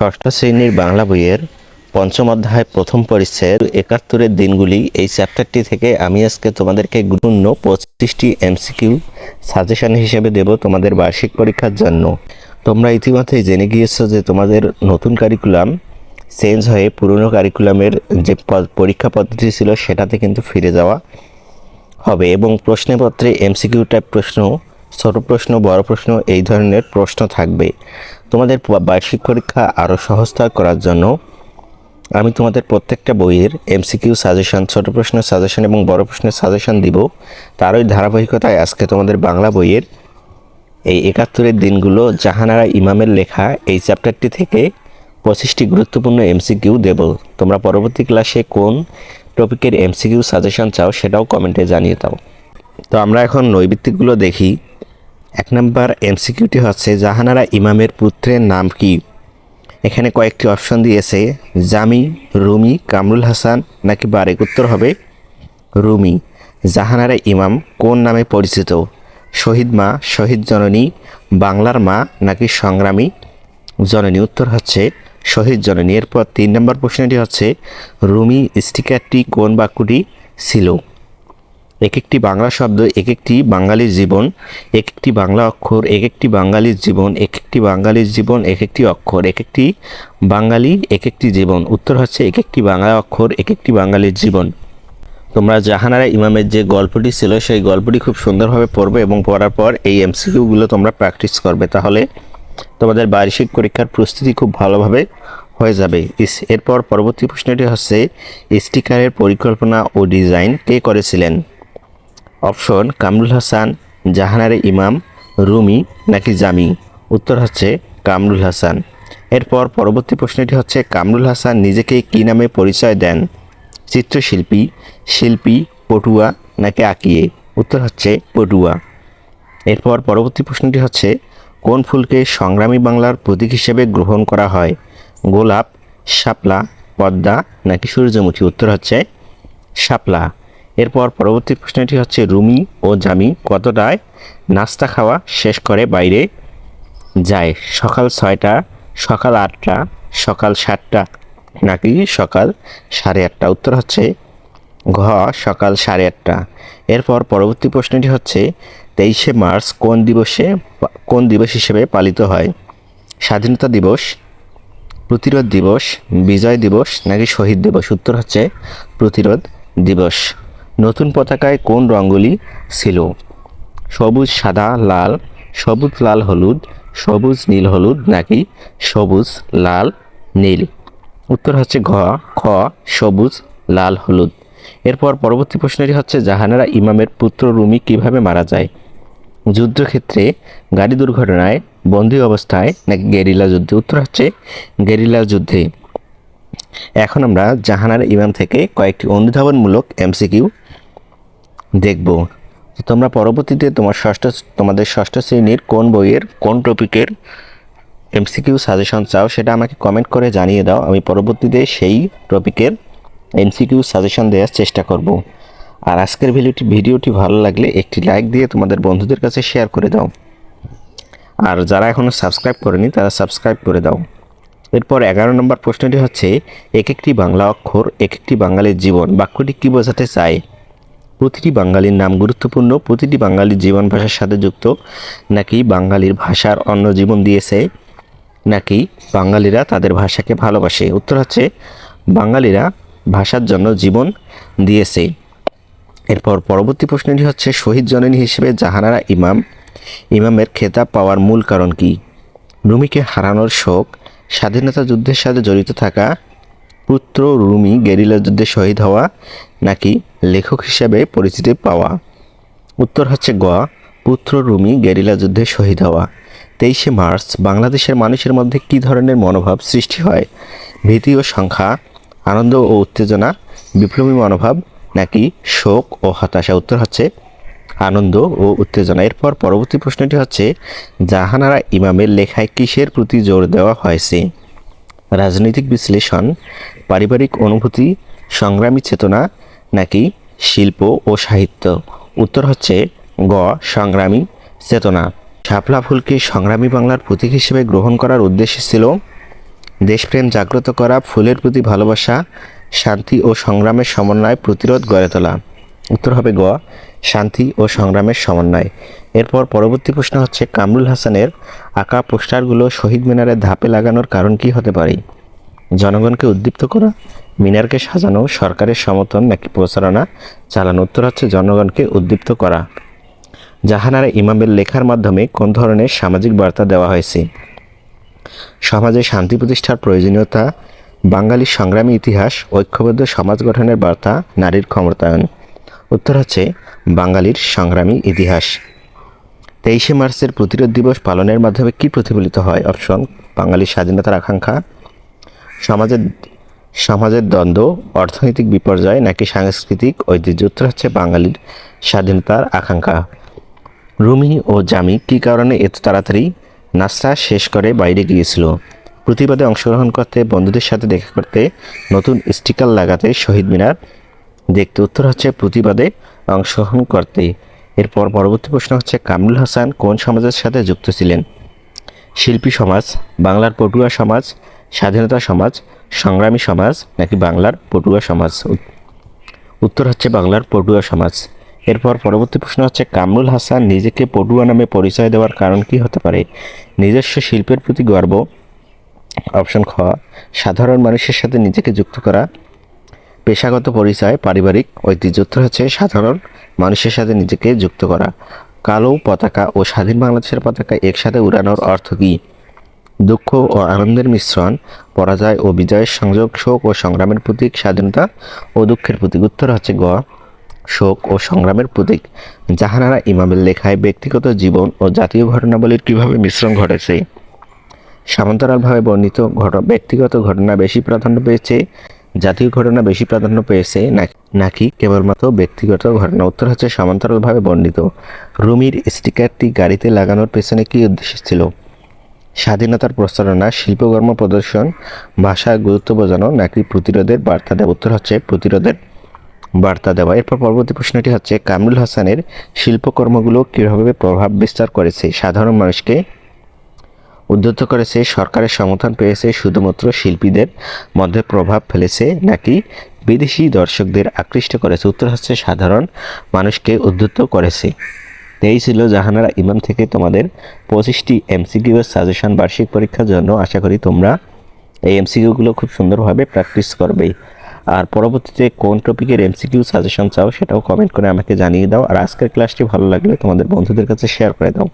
ষষ্ঠ শ্রেণির বাংলা বইয়ের পঞ্চম অধ্যায় প্রথম পরিচ্ছেদ একাত্তরের দিনগুলি এই চ্যাপ্টারটি থেকে আমি আজকে তোমাদেরকে গুরুত্বপূর্ণ পঁচিশটি এমসিকিউ সাজেশন হিসেবে দেব তোমাদের বার্ষিক পরীক্ষার জন্য। তোমরা ইতিমধ্যেই জেনে গিয়েছো যে তোমাদের নতুন কারিকুলাম চেঞ্জ হয়ে পুরনো কারিকুলামের যে পরীক্ষা পদ্ধতি ছিল সেটাতে কিন্তু ফিরে যাওয়া হবে এবং প্রশ্নপত্রে এমসিকিউ টাইপ প্রশ্ন ছোট প্রশ্ন বড় প্রশ্ন, এই ধরনের প্রশ্ন থাকবে তোমাদের বার্ষিক পরীক্ষা আরও সহজতর করার জন্য আমি তোমাদের প্রত্যেকটা বইয়ের এমসিকিউ সাজেশন, ছোট প্রশ্নের সাজেশন এবং বড় প্রশ্নের সাজেশন দিব। তারই ধারাবাহিকতায় আজকে তোমাদের বাংলা বইয়ের এই একাত্তরের দিনগুলো জাহানারা ইমামের লেখা এই চ্যাপ্টারটি থেকে পঁচিশটি গুরুত্বপূর্ণ এমসিকিউ দেব। তোমরা পরবর্তী ক্লাসে কোন টপিকের এমসিকিউ সাজেশন চাও সেটাও কমেন্টে জানিয়ে দাও। তো আমরা এখন নৈবিত্তিকগুলো দেখি। এক নম্বর এমসিকিউটি হচ্ছে জাহানারা ইমামের পুত্রের নাম কি? এখানে কয়েকটি অপশন দিয়েছে, জামি, রুমি, কামরুল হাসান নাকি বারেক উত্তর হবে রুমি। জাহানারা ইমাম কোন নামে পরিচিত? শহীদ মা, শহীদ জননী, বাংলার মা নাকি সংগ্রামী? জননী উত্তর হচ্ছে শহীদ জননী। এরপর তিন নম্বর প্রশ্নটি হচ্ছে, রুমি স্টিকারটি কোন বাক্যটি ছিল? এক একটি বাংলা শব্দ এক একটি বাঙালির জীবন এক একটি বাংলা অক্ষর এক একটি বাঙালির জীবন এক একটি বাঙালির জীবন এক একটি অক্ষর এক একটি বাঙালি এক একটি জীবন। উত্তর হচ্ছে এক একটি বাংলা অক্ষর এক একটি বাঙালির জীবন। তোমরা জাহানারা ইমামের যে গল্পটি ছিল, সেই গল্পটি খুব সুন্দরভাবে পড়বে এবং পড়ার পর এই এমসিকিউগুলো তোমরা প্র্যাকটিস করবে। তাহলে তোমাদের বার্ষিক পরীক্ষার প্রস্তুতি খুব ভালোভাবে হয়ে যাবে। ইস- এরপর পরবর্তী প্রশ্নটি হচ্ছে, স্টিকারের পরিকল্পনা ও ডিজাইন কে করেছিলেন? অপশন কামরুল হাসান, জাহানারে ইমাম, রুমি নাকি জামি? উত্তর হচ্ছে কামরুল হাসান। এরপর পরবর্তী প্রশ্নটি হচ্ছে কামরুল হাসান নিজেকে কী নামে পরিচয় দেন? চিত্রশিল্পী, শিল্পী, পটুয়া নাকি আঁকিয়ে? উত্তর হচ্ছে পটুয়া। এরপর পরবর্তী প্রশ্নটি হচ্ছে কোন ফুলকে সংগ্রামী বাংলার প্রতীক হিসেবে গ্রহণ করা হয়? গোলাপ, শাপলা, পদ্মা নাকি সূর্যমুখী? উত্তর হচ্ছে শাপলা। এরপর পরবর্তী প্রশ্নটি হচ্ছে, রুমি ও জামি কতটায় নাস্তা খাওয়া শেষ করে বাইরে যায়? সকাল ছয়টা, সকাল আটটা, সকাল সাতটা, নাকি সকাল সাড়ে আটটা? উত্তর হচ্ছে ঘ, সকাল সাড়ে আটটা। এরপর পরবর্তী প্রশ্নটি হচ্ছে, তেইশে মার্চ কোন দিবসে কোন দিবস হিসেবে পালিত হয়? স্বাধীনতা দিবস, প্রতিরোধ দিবস, বিজয় দিবস, নাকি শহীদ দিবস? উত্তর হচ্ছে প্রতিরোধ দিবস। নতুন পতাকায় কোন রঙগুলি ছিল? সবুজ, সাদা, লাল, সবুজ, লাল, হলুদ, সবুজ, নীল, হলুদ নাকি সবুজ, লাল, নীল? উত্তর হচ্ছে ঘ, খ, সবুজ, লাল, হলুদ। এরপর পরবর্তী প্রশ্নটি হচ্ছে, জাহানারা ইমামের পুত্র রুমি কীভাবে মারা যায়? যুদ্ধক্ষেত্রে গাড়ি দুর্ঘটনায়, বন্দী অবস্থায় নাকি গেরিলা যুদ্ধে? উত্তর হচ্ছে গেরিলা যুদ্ধে। এখন আমরা জাহানার ইমাম থেকে কয়েকটি অনুধাবনমূলক এমসিকিউ দেখব। তোমরা পরবর্তীতে তোমার ষষ্ঠ, তোমাদের ষষ্ঠ শ্রেণির কোন বইয়ের, কোন টপিকের এমসিকিউ সাজেশন চাও সেটা আমাকে কমেন্ট করে জানিয়ে দাও। আমি পরবর্তীতে সেই টপিকের এমসিকিউ সাজেশন দেওয়ার চেষ্টা করব। আর আজকের ভিডিওটি ভিডিওটি ভালো লাগলে একটি লাইক দিয়ে তোমাদের বন্ধুদের কাছে শেয়ার করে দাও। আর যারা এখনও সাবস্ক্রাইব করেনি, তারা সাবস্ক্রাইব করে দাও। এরপর এগারো নম্বর প্রশ্নটি হচ্ছে এক একটি বাংলা অক্ষর এক একটি বাঙালির জীবন, বাক্যটি কী বোঝাতে চায়? প্রতিটি বাঙালির নাম গুরুত্বপূর্ণ, প্রতিটি বাঙালির জীবন ভাষার সাথে যুক্ত, নাকি বাঙালির ভাষার অন্য জীবন দিয়েছে, নাকি বাঙালিরা তাদের ভাষাকে ভালোবাসে। উত্তর হচ্ছে, বাঙালিরা ভাষার জন্য জীবন দিয়েছে। এরপর পরবর্তী প্রশ্নটি হচ্ছে, শহীদ জননী হিসেবে জাহানারা ইমাম, ইমামের খেতাব পাওয়ার মূল কারণ কি? রুমিকে হারানোর শোক, স্বাধীনতা যুদ্ধের সাথে জড়িত থাকা পুত্র রুমি গেরিলা যুদ্ধে শহীদ হওয়া নাকি লেখক হিসেবে পরিচিতি পাওয়া? উত্তর হচ্ছে গ, পুত্র রুমি গেরিলা যুদ্ধে শহীদ হওয়া। তেইশে মার্চ, বাংলাদেশের মানুষের মধ্যে কী ধরনের মনোভাব সৃষ্টি হয়? ভীতি ও সংখ্যা আনন্দ ও উত্তেজনা, বিপ্লবী মনোভাব, নাকি শোক ও হতাশা? উত্তর হচ্ছে আনন্দ ও উত্তেজনা। এরপর পরবর্তী প্রশ্নটি হচ্ছে, জাহানারা ইমামের লেখায় কিসের প্রতি জোর দেওয়া হয়েছে? রাজনৈতিক বিশ্লেষণ, পারিবারিক অনুভূতি, সংগ্রামী চেতনা নাকি শিল্প ও সাহিত্য? উত্তর হচ্ছে গ, সংগ্রামী চেতনা। শাপলা ফুলকে সংগ্রামী বাংলার প্রতীক হিসেবে গ্রহণ করার উদ্দেশ্য ছিল দেশপ্রেম জাগ্রত করা, ফুলের প্রতি ভালোবাসা, শান্তি ও সংগ্রামের সমন্বয়, প্রতিরোধ গড়ে তোলা। উত্তর হবে গ, শান্তি ও সংগ্রামের সমন্বয়। এরপর পরবর্তী প্রশ্ন হচ্ছে কামরুল হাসানের আঁকা পোস্টারগুলো শহীদ মিনারে ধাপে লাগানোর কারণ কি হতে পারে? জনগণকে উদ্দীপ্ত করা মিনারকে সাজানো সরকারের সমর্থন নাকি প্রচারণা চালানো উত্তর হচ্ছে জনগণকে উদ্দীপ্ত করা। জাহানারা ইমামের লেখার মাধ্যমে কোন ধরনের সামাজিক বার্তা দেওয়া হয়েছে? সমাজে শান্তি প্রতিষ্ঠার প্রয়োজনীয়তা বাঙালির সংগ্রামী ইতিহাস, ঐক্যবদ্ধ সমাজ গঠনের বার্তা, নারীর ক্ষমতায়ন। উত্তর হচ্ছে বাঙালির সংগ্রামী ইতিহাস। তেইশে মার্চের প্রতিরোধ দিবস পালনের মাধ্যমে কি প্রতিফলিত হয়? অপশন, বাঙালির স্বাধীনতার আকাঙ্ক্ষা। সমাজের সমাজের দ্বন্দ্ব, অর্থনৈতিক বিপর্যয় নাকি সাংস্কৃতিক ঐতিহ্য উত্তর হচ্ছে বাঙালির স্বাধীনতার আকাঙ্ক্ষা? রুমি ও জামি কী কারণে এত তাড়াতাড়ি নাস্তা শেষ করে বাইরে গিয়েছিল? প্রতিবাদে অংশগ্রহণ করতে, বন্ধুদের সাথে দেখা করতে, নতুন স্টিকার লাগাতে শহীদ মিনার? দেখতে উত্তর হচ্ছে প্রতিবাদে অংশগ্রহণ করতে। এরপর পরবর্তী প্রশ্ন হচ্ছে, কামরুল হাসান কোন সমাজের সাথে যুক্ত ছিলেন? শিল্পী সমাজ, বাংলার পটুয়া সমাজ স্বাধীনতা সমাজ, সংগ্রামী সমাজ নাকি বাংলার পটুয়া সমাজ? উত্তর হচ্ছে বাংলার পটুয়া সমাজ। এরপর পরবর্তী প্রশ্ন হচ্ছে, কামরুল হাসান নিজেকে পটুয়া নামে পরিচয় দেওয়ার কারণ কি হতে পারে? নিজস্ব শিল্পের প্রতি গর্ব, অপশন খ, সাধারণ মানুষের সাথে নিজেকে যুক্ত করা, পেশাগত পরিচয়, পারিবারিক ঐতিহ্য। উত্তর হচ্ছে, সাধারণ মানুষের সাথে নিজেকে যুক্ত করা। কালো পতাকা ও স্বাধীন বাংলাদেশের পতাকা একসাথে উড়ানোর অর্থ কী? দুঃখ ও আনন্দের মিশ্রণ, পরাজয় ও বিজয়ের সংযোগ, শোক ও সংগ্রামের প্রতীক, স্বাধীনতা ও দুঃখের প্রতীক। উত্তর হচ্ছে গ, শোক ও সংগ্রামের প্রতীক। জাহানারা ইমামের লেখায় ব্যক্তিগত জীবন ও জাতীয় ঘটনাবলীর কীভাবে মিশ্রণ ঘটেছে? সমান্তরালভাবে বর্ণিত ঘট, ব্যক্তিগত ঘটনা বেশি প্রাধান্য পেয়েছে, জাতীয় ঘটনা বেশি প্রাধান্য পেয়েছে নাকি কেবলমাত্র ব্যক্তিগত ঘটনা? উত্তর হচ্ছে সমান্তরালভাবে বর্ণিত। রুমির স্টিকারটি গাড়িতে লাগানোর পেছনে কী উদ্দেশ্য ছিল? স্বাধীনতার প্রচারণা, শিল্পকর্ম প্রদর্শন, ভাষার গুরুত্ব বোঝানো নাকি প্রতিরোধের বার্তা দেওয়া। উত্তর হচ্ছে প্রতিরোধের বার্তা দেওয়া। এরপর পরবর্তী প্রশ্নটি হচ্ছে, কামরুল হাসানের শিল্পকর্মগুলো কীভাবে প্রভাব বিস্তার করেছে? সাধারণ মানুষকে উদ্ধত করেছে, সরকারের সমর্থন পেয়েছে, শুধুমাত্র শিল্পীদের মধ্যে প্রভাব ফেলেছে নাকি বিদেশি দর্শকদের আকৃষ্ট করেছে? উত্তর হচ্ছে, সাধারণ মানুষকে উদ্ধত করেছে। এই ছিল জাহানারা ইমাম থেকে তোমাদের পঁচিশটি এমসিকিউ সাজেশন বার্ষিক পরীক্ষার জন্য। আশা করি তোমরা এই এমসিকিউগুলো খুব সুন্দরভাবে প্র্যাকটিস করবে। আর পরবর্তীতে কোন টপিকের এমসিকিউ সাজেশন চাও সেটাও কমেন্ট করে আমাকে জানিয়ে দাও। আর আজকের ক্লাসটি ভালো লাগলে তোমাদের বন্ধুদের কাছে শেয়ার করে দাও।